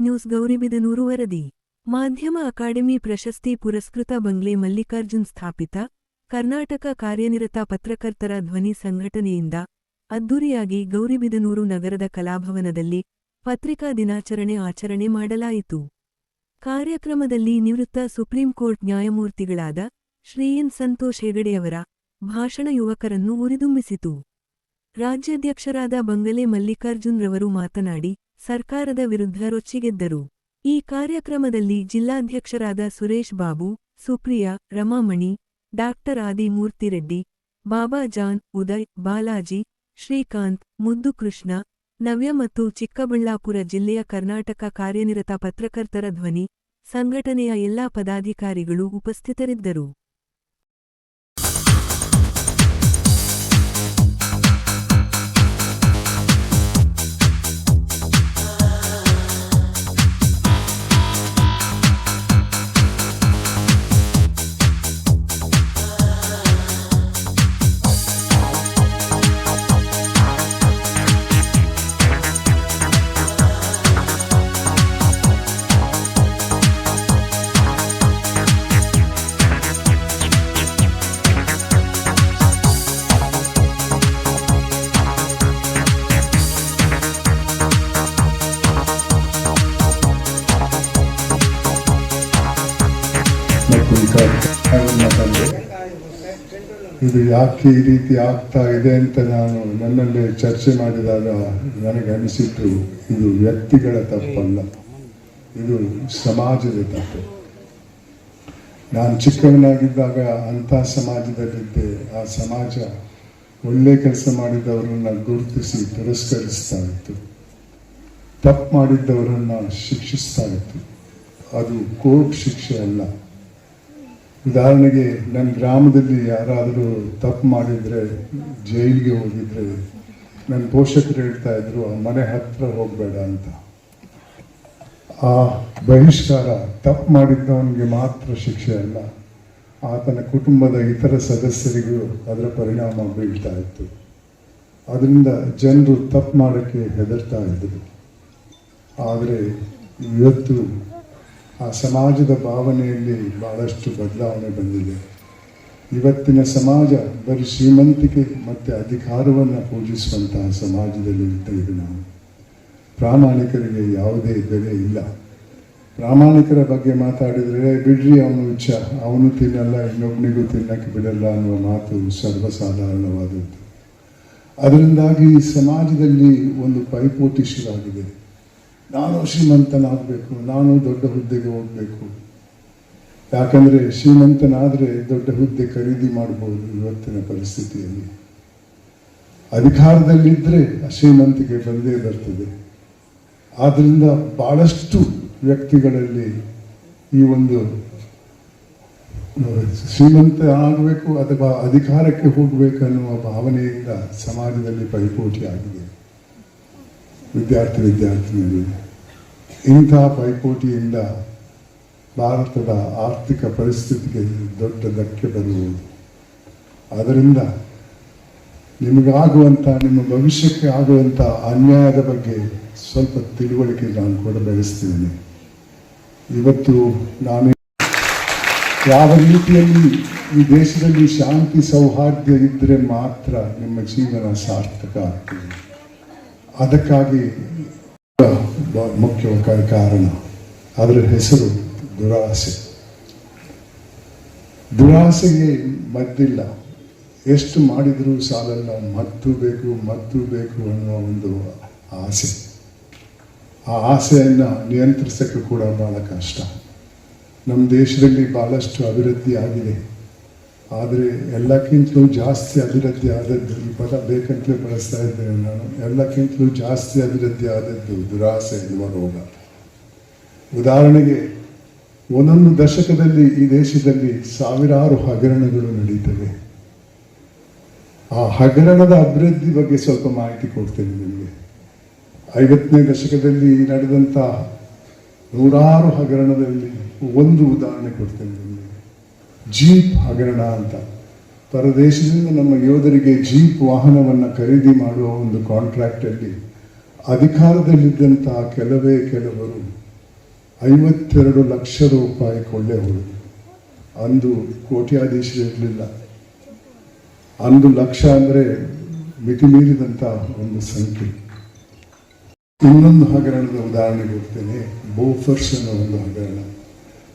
News Gauribidanur ವರದಿ. ಮಾಧ್ಯಮ academy ಪ್ರಶಸ್ತಿ ಪುರಸ್ಕೃತ ಬಂಗ್ಲೆ ಮಲ್ಲಿಕಾರ್ಜುನ್ ಸ್ಥಾಪಿತ, ಕರ್ನಾಟಕ ಕಾರ್ಯನಿರತ ಪತ್ರಕರ್ತರ ಧ್ವನಿ ಸಂಘಟನೆಯಿಂದ ಅದ್ದೂರಿಯಾಗಿ ಗೌರಿಬಿದನೂರು ನಗರದ ಕಲಾಭವನದಲ್ಲಿ ಪತ್ರಿಕಾ ದಿನಾಚರಣೆ ಆಚರಣೆ ಮಾಡಲಾಯಿತು. ಕಾರ್ಯಕ್ರಮದಲ್ಲಿ ನಿವೃತ್ತ ಸುಪ್ರೀಂ ಕೋರ್ಟ್ ನ್ಯಾಯಮೂರ್ತಿಗಳಾದ ಶ್ರೀ ಎನ್ ಸಂತೋಷ್ ಹೆಗಡೆಯವರ ಭಾಷಣ ಯುವಕರನ್ನು ಉರಿದುಂಬಿಸಿತು ರಾಜ್ಯಾಧ್ಯಕ್ಷರಾದ ಬಂಗಲೆ ಮಲ್ಲಿಕಾರ್ಜುನ್ ರವರು ಮಾತನಾಡಿ ಸರ್ಕಾರದ ವಿರುದ್ಧ ರೊಚ್ಚಿಗೆದ್ದರು. ಈ ಕಾರ್ಯಕ್ರಮದಲ್ಲಿ ಜಿಲ್ಲಾಧ್ಯಕ್ಷರಾದ ಸುರೇಶ್ ಬಾಬು, ಸುಪ್ರಿಯಾ, ರಮಾಮಣಿ, ಡಾಕ್ಟರ್ ಆದಿ ಮೂರ್ತಿರೆಡ್ಡಿ ಬಾಬಾ ಜಾನ್, ಉದಯ್, ಬಾಲಾಜಿ, ಶ್ರೀಕಾಂತ್, ಮುದ್ದುಕೃಷ್ಣ, ನವ್ಯ ಮತ್ತು ಚಿಕ್ಕಬಳ್ಳಾಪುರ ಜಿಲ್ಲೆಯ ಕರ್ನಾಟಕ ಕಾರ್ಯನಿರತ ಪತ್ರಕರ್ತರ ಧ್ವನಿ, ಸಂಘಟನೆಯ ಎಲ್ಲಾ ಪದಾಧಿಕಾರಿಗಳು ಉಪಸ್ಥಿತರಿದ್ದರು. ಕಾರ್ಯಕ್ರಮವನ್ನು ತಂದೆ ಇದು ಯಾಕೆ ಈ ರೀತಿ ಆಗ್ತಾ ಇದೆ ಅಂತ ನಾನು ನನ್ನಲ್ಲಿ ಚರ್ಚೆ ಮಾಡಿದಾಗ ನನಗೆ ಅನಿಸಿದ್ದು, ಇದು ವ್ಯಕ್ತಿಗಳ ತಪ್ಪಲ್ಲ. ಇದು ಸಮಾಜದ ತಪ್ಪು. ನಾನು ಚಿಕ್ಕವನಾಗಿದ್ದಾಗ ಅಂಥ ಸಮಾಜದಲ್ಲಿದ್ದೆ. ಆ ಸಮಾಜ ಒಳ್ಳೆ ಕೆಲಸ ಮಾಡಿದವರನ್ನ ಗುರುತಿಸಿ ತಿರಸ್ಕರಿಸ್ತಾ ಇತ್ತು. ತಪ್ಪು ಮಾಡಿದ್ದವರನ್ನು ಶಿಕ್ಷಿಸ್ತಾ ಇತ್ತು. ಅದು ಕೋರ್ಟ್ ಶಿಕ್ಷೆ ಅಲ್ಲ. ಉದಾಹರಣೆಗೆ ನನ್ನ ಗ್ರಾಮದಲ್ಲಿ ಯಾರಾದರೂ ತಪ್ಪು ಮಾಡಿದರೆ ಜೈಲಿಗೆ ಹೋಗಿದ್ರೆ ನನ್ನ ಪೋಷಕರು ಹೇಳ್ತಾ ಇದ್ರು, ಆ ಮನೆ ಹತ್ರ ಹೋಗಬೇಡ ಅಂತ. ಆ ಬಹಿಷ್ಕಾರ ತಪ್ಪು ಮಾಡಿದ್ದವನಿಗೆ ಮಾತ್ರ ಶಿಕ್ಷೆ ಅಲ್ಲ, ಆತನ ಕುಟುಂಬದ ಇತರ ಸದಸ್ಯರಿಗೂ ಅದರ ಪರಿಣಾಮ ಬೀಳ್ತಾ ಇತ್ತು. ಅದರಿಂದ ಜನರು ತಪ್ಪು ಮಾಡೋಕ್ಕೆ ಹೆದರ್ತಾ ಇದ್ದರು ಆದರೆ ಇವತ್ತು ಆ ಸಮಾಜದ ಭಾವನೆಯಲ್ಲಿ ಬಹಳಷ್ಟು ಬದಲಾವಣೆ ಬಂದಿದೆ. ಇವತ್ತಿನ ಸಮಾಜ ಬರೀ ಶ್ರೀಮಂತಿಕೆ ಮತ್ತು ಅಧಿಕಾರವನ್ನು ಪೂಜಿಸುವಂತಹ ಸಮಾಜದಲ್ಲಿ ಇದ್ದೇವೆ ನಾವು. ಪ್ರಾಮಾಣಿಕರಿಗೆ ಯಾವುದೇ ಬೆಲೆ ಇಲ್ಲ. ಪ್ರಾಮಾಣಿಕರ ಬಗ್ಗೆ ಮಾತಾಡಿದರೆ, ಬಿಡ್ರಿ ಅವನು ಹುಚ್ಚ, ಅವನು ತಿನ್ನಲ್ಲ ಇನ್ನೊಬ್ಬನಿಗೂ ತಿನ್ನಕ್ಕೆ ಬಿಡಲ್ಲ ಅನ್ನುವ ಮಾತು ಸರ್ವಸಾಧಾರಣವಾದದ್ದು. ಅದರಿಂದಾಗಿ ಸಮಾಜದಲ್ಲಿ ಒಂದು ಪೈಪೋಟಿ ಶುರುವಾಗಿದೆ ನಾನು ಶ್ರೀಮಂತನಾಗಬೇಕು, ನಾನು ದೊಡ್ಡ ಹುದ್ದೆಗೆ ಹೋಗಬೇಕು. ಯಾಕಂದರೆ ಶ್ರೀಮಂತನಾದರೆ ದೊಡ್ಡ ಹುದ್ದೆ ಖರೀದಿ ಮಾಡಬಹುದು ಇವತ್ತಿನ ಪರಿಸ್ಥಿತಿಯಲ್ಲಿ. ಅಧಿಕಾರದಲ್ಲಿದ್ದರೆ ಶ್ರೀಮಂತಿಕೆ ಬಂದೇ ಬರ್ತದೆ. ಆದ್ದರಿಂದ ಬಹಳಷ್ಟು ವ್ಯಕ್ತಿಗಳಲ್ಲಿ ಈ ಒಂದು, ಶ್ರೀಮಂತ ಆಗಬೇಕು ಅಥವಾ ಅಧಿಕಾರಕ್ಕೆ ಹೋಗಬೇಕು ಅನ್ನುವ ಭಾವನೆಯಿಂದ ಸಮಾಜದಲ್ಲಿ ಪೈಪೋಟಿ ಆಗಿದೆ ವಿದ್ಯಾರ್ಥಿ ವಿದ್ಯಾರ್ಥಿನಿಯರು ಇಂತಹ ಪೈಪೋಟಿಯಿಂದ ಭಾರತದ ಆರ್ಥಿಕ ಪರಿಸ್ಥಿತಿಗೆ ದೊಡ್ಡ ಧಕ್ಕೆ ಬರುವುದು. ಅದರಿಂದ ನಿಮಗಾಗುವಂಥ, ನಿಮ್ಮ ಭವಿಷ್ಯಕ್ಕೆ ಆಗುವಂಥ ಅನ್ಯಾಯದ ಬಗ್ಗೆ ಸ್ವಲ್ಪ ತಿಳುವಳಿಕೆ ನಾನು ಕೂಡ ಬಯಸ್ತೇನೆ ಇವತ್ತು ನಾನು ಯಾವ ರೀತಿಯಲ್ಲಿ ಈ ದೇಶದಲ್ಲಿ ಶಾಂತಿ ಸೌಹಾರ್ದ ಇದ್ದರೆ ಮಾತ್ರ ನಿಮ್ಮ ಜೀವನ ಸಾರ್ಥಕ ಆಗ್ತದೆ. ಅದಕ್ಕಾಗಿ ಮುಖ್ಯ ಕಾರಣ. ಅದರ ಹೆಸರು ದುರಾಸೆ. ದುರಾಸೆಗೆ ಮದ್ದಿಲ್ಲ. ಎಷ್ಟು ಮಾಡಿದರೂ ಸಾಲಲ್ಲ, ಮದ್ದು ಬೇಕು ಮದ್ದು ಬೇಕು ಅನ್ನೋ ಒಂದು ಆಸೆ. ಆ ಆಸೆಯನ್ನು ನಿಯಂತ್ರಿಸೋಕ್ಕೆ ಕೂಡ ಬಹಳ ಕಷ್ಟ. ನಮ್ಮ ದೇಶದಲ್ಲಿ ಬಹಳಷ್ಟು ಅಭಿವೃದ್ಧಿ ಆಗಿದೆ. ಆದರೆ ಎಲ್ಲಕ್ಕಿಂತಲೂ ಜಾಸ್ತಿ ಅಭಿವೃದ್ಧಿ ಆದದ್ದು ಈ ಪದ ಬೇಕಂತಲೇ ಬಳಸ್ತಾ ಇದ್ದೇನೆ ನಾನು. ಎಲ್ಲಕ್ಕಿಂತಲೂ ಜಾಸ್ತಿ ಅಭಿವೃದ್ಧಿ ಆದದ್ದು ದುರಾಸೆ ಎನ್ನುವ ರೋಗ. ಉದಾಹರಣೆಗೆ ಒಂದೊಂದು ದಶಕದಲ್ಲಿ ಈ ದೇಶದಲ್ಲಿ ಸಾವಿರಾರು ಹಗರಣಗಳು ನಡೀತವೆ. ಆ ಹಗರಣದ ಅಭಿವೃದ್ಧಿ ಬಗ್ಗೆ ಸ್ವಲ್ಪ ಮಾಹಿತಿ ಕೊಡ್ತೇನೆ ನಿಮಗೆ. ಐವತ್ತನೇ ದಶಕದಲ್ಲಿ ನಡೆದಂಥ ನೂರಾರು ಹಗರಣದಲ್ಲಿ ಒಂದು ಉದಾಹರಣೆ ಕೊಡ್ತೇನೆ ಜೀಪ್ ಹಗರಣ ಅಂತ. ಪರದೇಶದಿಂದ ನಮ್ಮ ಯೋಧರಿಗೆ ಜೀಪ್ ವಾಹನವನ್ನು ಖರೀದಿ ಮಾಡುವ ಒಂದು ಕಾಂಟ್ರಾಕ್ಟಲ್ಲಿ ಅಧಿಕಾರದಲ್ಲಿದ್ದಂತಹ ಕೆಲವೇ ಕೆಲವರು ಐವತ್ತೆರಡು ಲಕ್ಷ ರೂಪಾಯಿ ಕೊಳ್ಳೆ ಹೊಡೆದು ಅಂದು ಕೋಟ್ಯಾಧೀಶರಿರಲಿಲ್ಲ. ಅಂದು ಲಕ್ಷ ಅಂದರೆ ಮಿತಿ ಮೀರಿದಂಥ ಒಂದು ಸಂಖ್ಯೆ. ಇನ್ನೊಂದು ಹಗರಣದ ಉದಾಹರಣೆ ಕೊಡ್ತೇನೆ, ಬೋಫರ್ಸ್ ಅನ್ನೋ ಒಂದು ಹಗರಣ.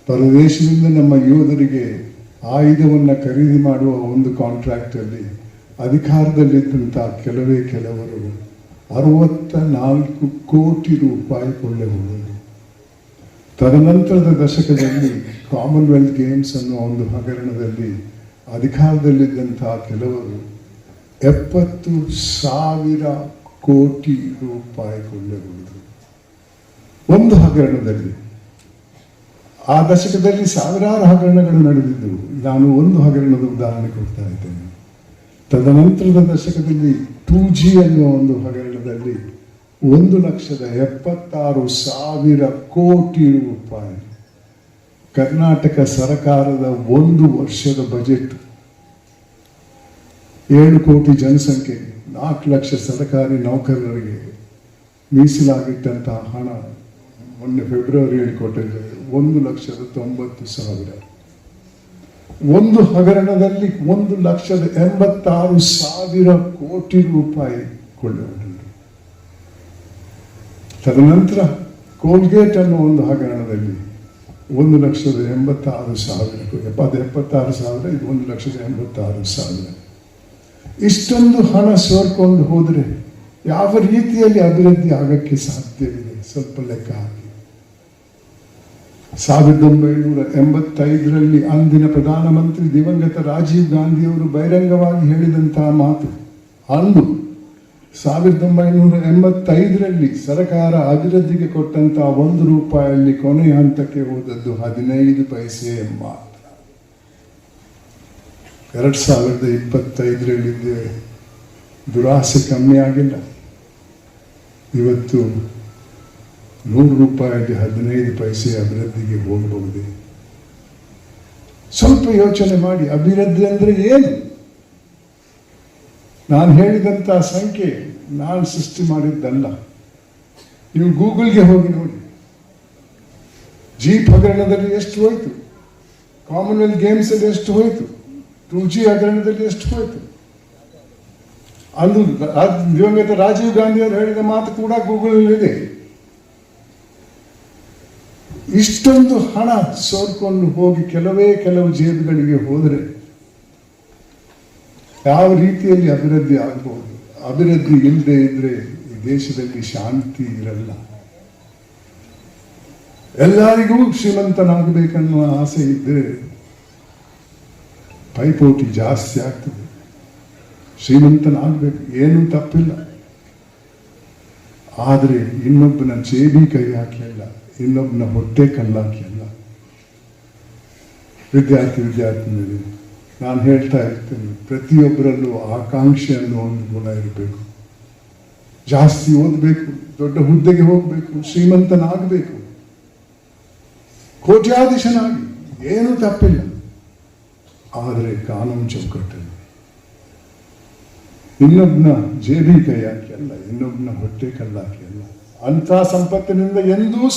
ಪರದೇಶದಿಂದ ನಮ್ಮ ಯೋಧರಿಗೆ ಆಯುಧವನ್ನು ಖರೀದಿ ಮಾಡುವ ಒಂದು ಕಾಂಟ್ರಾಕ್ಟಲ್ಲಿ ಅಧಿಕಾರದಲ್ಲಿದ್ದಂಥ ಕೆಲವೇ ಕೆಲವರು ಅರವತ್ತ ನಾಲ್ಕು ಕೋಟಿ ರೂಪಾಯಿ ಕೊಳ್ಳೆ ತದನಂತರದ ದಶಕದಲ್ಲಿ ಕಾಮನ್ವೆಲ್ತ್ ಗೇಮ್ಸ್ ಅನ್ನುವ ಒಂದು ಹಗರಣದಲ್ಲಿ ಅಧಿಕಾರದಲ್ಲಿದ್ದಂಥ ಕೆಲವರು ಎಪ್ಪತ್ತು ಸಾವಿರ ಕೋಟಿ ರೂಪಾಯಿ ಕೊಳ್ಳೆ ಒಂದು ಹಗರಣದಲ್ಲಿ ಆ ದಶಕದಲ್ಲಿ ಸಾವಿರಾರು ಹಗರಣಗಳು ನಡೆದಿದ್ದವು. ನಾನು ಒಂದು ಹಗರಣದ ಉದಾಹರಣೆ ಕೊಡ್ತಾ ಇದ್ದೇನೆ. ತದನಂತರದ ದಶಕದಲ್ಲಿ ಟೂ ಜಿ ಅನ್ನುವ ಒಂದು ಹಗರಣದಲ್ಲಿ ಒಂದು ಲಕ್ಷದ ಎಪ್ಪತ್ತಾರು ಸಾವಿರ ಕೋಟಿ ರೂಪಾಯಿ. ಕರ್ನಾಟಕ ಸರಕಾರದ ಒಂದು ವರ್ಷದ ಬಜೆಟ್. ಏಳು ಕೋಟಿ ಜನಸಂಖ್ಯೆ, ನಾಲ್ಕು ಲಕ್ಷ ಸರ್ಕಾರಿ ನೌಕರರಿಗೆ ಮೀಸಲಾಗಿಟ್ಟಂತಹ ಹಣ ಮೊನ್ನೆ ಫೆಬ್ರವರಿಯಲ್ಲಿ ಕೊಟ್ಟಿದ್ದಾರೆ. ಒಂದು ಲಕ್ಷದ ತೊಂಬತ್ತು ಸಾವಿರ. ಒಂದು ಹಗರಣದಲ್ಲಿ ಒಂದು ಲಕ್ಷದ ಎಂಬತ್ತಾರು ಸಾವಿರ ಕೋಟಿ ರೂಪಾಯಿ ಕೊಳ್ಳುವುದು ತದನಂತರ ಕೋಲ್ಗೇಟ್ ಅನ್ನೋ ಒಂದು ಹಗರಣದಲ್ಲಿ ಒಂದು ಲಕ್ಷದ ಎಂಬತ್ತಾರು ಸಾವಿರ ಎಪ್ಪತ್ತು, ಎಪ್ಪತ್ತಾರು ಸಾವಿರ, ಇದು ಒಂದು ಲಕ್ಷದ ಎಂಬತ್ತಾರು ಸಾವಿರ. ಇಷ್ಟೊಂದು ಹಣ ಸೋರ್ಕೊಂಡು ಹೋದರೆ ಯಾವ ರೀತಿಯಲ್ಲಿ ಅಭಿವೃದ್ಧಿ ಆಗಕ್ಕೆ ಸಾಧ್ಯವಿದೆ? ಸ್ವಲ್ಪ ಲೆಕ್ಕ ಹಾಕಿ. ಸಾವಿರದ ಒಂಬೈನೂರ ಎಂಬತ್ತೈದರಲ್ಲಿ ಅಂದಿನ ಪ್ರಧಾನಮಂತ್ರಿ ದಿವಂಗತ ರಾಜೀವ್ ಗಾಂಧಿಯವರು ಬಹಿರಂಗವಾಗಿ ಹೇಳಿದಂತಹ ಮಾತು ಅಂದು ಸಾವಿರದ ಒಂಬೈನೂರ ಎಂಬತ್ತೈದರಲ್ಲಿ ಸರ್ಕಾರ ಅಭಿವೃದ್ಧಿಗೆ ಕೊಟ್ಟಂತಹ ಒಂದು ರೂಪಾಯಲ್ಲಿ ಕೊನೆಯ ಹಂತಕ್ಕೆ ಹೋದದ್ದು ಹದಿನೈದು ಪೈಸೆ ಮಾತ್ರ. ಎರಡ್ ಸಾವಿರದ ಇಪ್ಪತ್ತೈದರಲ್ಲಿದ್ದೇವೆ ದುರಾಸೆ ಕಮ್ಮಿ ಆಗಿಲ್ಲ ಇವತ್ತು ನೂರು ರೂಪಾಯಿ ಹದಿನೈದು ಪೈಸೆ ಅಭಿವೃದ್ಧಿಗೆ ಹೋಗಬಹುದೇ? ಸ್ವಲ್ಪ ಯೋಚನೆ ಮಾಡಿ. ಅಭಿವೃದ್ಧಿ ಅಂದರೆ ಏನು? ನಾನು ಹೇಳಿದಂಥ ಸಂಖ್ಯೆ ನಾನು ಸೃಷ್ಟಿ ಮಾಡಿದ್ದಲ್ಲ. ನೀವು ಗೂಗಲ್ಗೆ ಹೋಗಿ ನೋಡಿ. ಜೀಪ್ ಹಗರಣದಲ್ಲಿ ಎಷ್ಟು ಹೋಯ್ತು? ಕಾಮನ್ವೆಲ್ತ್ ಗೇಮ್ಸ್ ಅಲ್ಲಿ ಎಷ್ಟು ಹೋಯ್ತು? ಟೂ ಜಿ ಹಗರಣದಲ್ಲಿ ಎಷ್ಟು ಹೋಯ್ತು? ಅಂದು ದಿವಂಗತ ರಾಜೀವ್ ಗಾಂಧಿ ಅವರು ಹೇಳಿದ ಮಾತು ಕೂಡ ಗೂಗಲ್ ಇದೆ ಇಷ್ಟೊಂದು ಹಣ ಸೋರ್ಕೊಂಡು ಹೋಗಿ ಕೆಲವೇ ಕೆಲವು ಜೇಬುಗಳಿಗೆ ಹೋದರೆ ಯಾವ ರೀತಿಯಲ್ಲಿ ಅಭಿವೃದ್ಧಿ ಆಗಬಹುದು ಅಭಿವೃದ್ಧಿ ಇಲ್ಲದೆ ಇದ್ರೆ ಈ ದೇಶದಲ್ಲಿ ಶಾಂತಿ ಇರಲ್ಲ. ಎಲ್ಲರಿಗೂ ಶ್ರೀಮಂತನಾಗಬೇಕನ್ನುವ ಆಸೆ ಇದ್ದರೆ ಪೈಪೋಟಿ ಜಾಸ್ತಿ ಆಗ್ತದೆ. ಶ್ರೀಮಂತನಾಗಬೇಕು, ಏನೂ ತಪ್ಪಿಲ್ಲ. ಆದರೆ ಇನ್ನೊಬ್ಬನ ಜೇಬಿ ಕೈ ಹಾಕಲಿಲ್ಲ. ಇನ್ನೊಬ್ಬನ ಹೊಟ್ಟೆ ಕಲ್ಲಾಕಿ ಅಲ್ಲ. ವಿದ್ಯಾರ್ಥಿ ವಿದ್ಯಾರ್ಥಿನಿ ನಾನು ಹೇಳ್ತಾ ಇರ್ತೇನೆ, ಪ್ರತಿಯೊಬ್ಬರಲ್ಲೂ ಆಕಾಂಕ್ಷೆ ಅನ್ನೋ ಒಂದು ಗುಣ ಇರಬೇಕು. ಜಾಸ್ತಿ ಓದಬೇಕು, ದೊಡ್ಡ ಹುದ್ದೆಗೆ ಹೋಗಬೇಕು, ಶ್ರೀಮಂತನಾಗಬೇಕು. ಕೋಟ್ಯಾಧೀಶನಾಗಿ, ಏನೂ ತಪ್ಪಿಲ್ಲ. ಆದರೆ ಕಾನೂನು ಚೌಕಟ್ಟಲ್ಲಿ. ಇನ್ನೊಬ್ಬನ ಜೇಬಿ ಕೈ ಹಾಕಿ ಅಲ್ಲ ಇನ್ನೊಬ್ಬನ ಹೊಟ್ಟೆ ಕಲ್ಲಾಕಿ ಅಲ್ಲ. ಅಂಥ ಸಂಪತ್ತಿನಿಂದ ಎಂದೂ